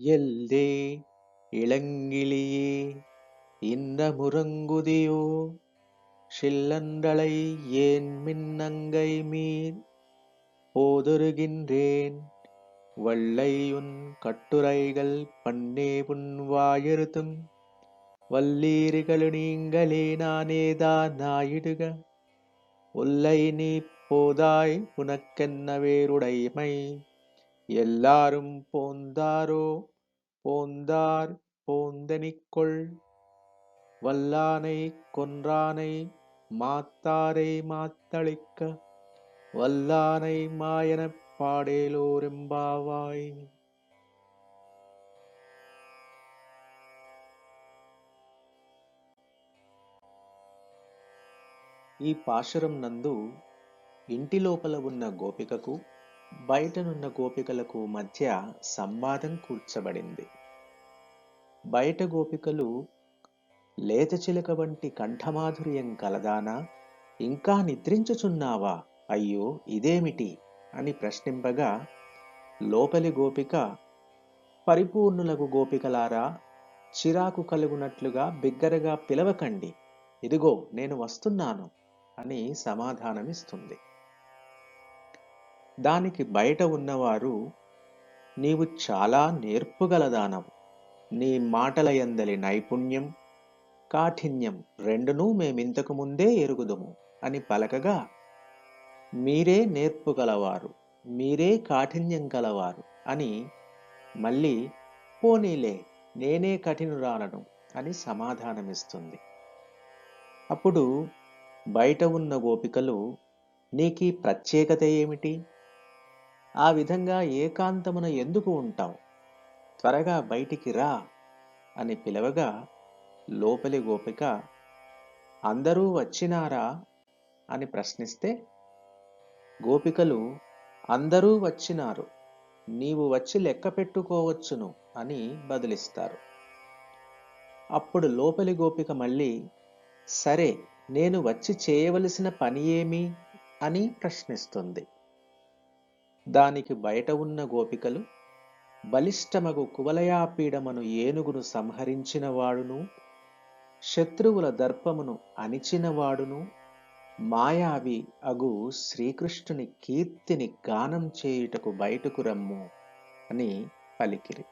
எல்லே இளங்கிளியே இன்ன முரங்குதியோ சில்லன்றலை ஏன் மின்னங்கை மீர் போதொருகின்றேன் வள்ளையுன் கட்டுரைகள் பண்ணே புன் வாயெழுத்தும் வல்லீர்கள் நீங்களே நானேதான் நாயிடுக ஒல்லை நீ போதாய் உனக்கென்ன வேறுடைமை? எல்லாரும் போந்தாரோ போந்தார் போந்தனிக்கொள் வல்லானை கொன்றானை மாத்தாரை மாத்தளிக்க வல்லானை மாயனப் పాడేలోరెంబావాయ్ ఈ పాశురం నందు ఇంటి లోపల ఉన్న గోపికకు బయటనున్న గోపికలకు మధ్య సంవాదం కూర్చబడింది. బయట గోపికలు లేత చిలక వంటి కంఠమాధుర్యం కలదానా? ఇంకా నిద్రించుచున్నావా? అయ్యో ఇదేమిటి? అని ప్రశ్నింపగా లోపలి గోపిక పరిపూర్ణులకు గోపికలారా చిరాకు కలుగునట్లుగా బిగ్గరగా పిలవకండి. ఇదిగో నేను వస్తున్నాను అని సమాధానమిస్తుంది. దానికి బయట ఉన్నవారు నీవు చాలా నేర్పుగలదానవు. నీ మాటల ఎందలి నైపుణ్యం కాఠిన్యం రెండునూ మేమింతకు ముందే ఎరుగుదుము అని పలకగా మీరే నేర్పుగలవారు మీరే కాఠిన్యం గలవారు అని మళ్ళీ పోనీలే నేనే కఠినురాలను అని సమాధానమిస్తుంది. అప్పుడు బయట ఉన్న గోపికలు నీకీ ప్రత్యేకత ఏమిటి? ఆ విధంగా ఏకాంతమున ఎందుకు ఉంటావు? త్వరగా బయటికి రా అని పిలవగా లోపలి గోపిక అందరూ వచ్చినారా? అని ప్రశ్నిస్తే గోపికలు అందరూ వచ్చినారు. నీవు వచ్చి లెక్క పెట్టుకోవచ్చును అని బదిలిస్తారు. అప్పుడు లోపలి గోపిక మళ్ళీ సరే నేను వచ్చి చేయవలసిన పని ఏమి? అని ప్రశ్నిస్తుంది. దానికి బయట ఉన్న గోపికలు బలిష్టమగు కువలయాపీడమను ఏనుగును సంహరించిన వాడును శత్రువుల దర్పమును అణిచినవాడును మాయావి అగు శ్రీకృష్ణుని కీర్తిని గానం చేయుటకు బయటకు రమ్ము అని పలికిరి.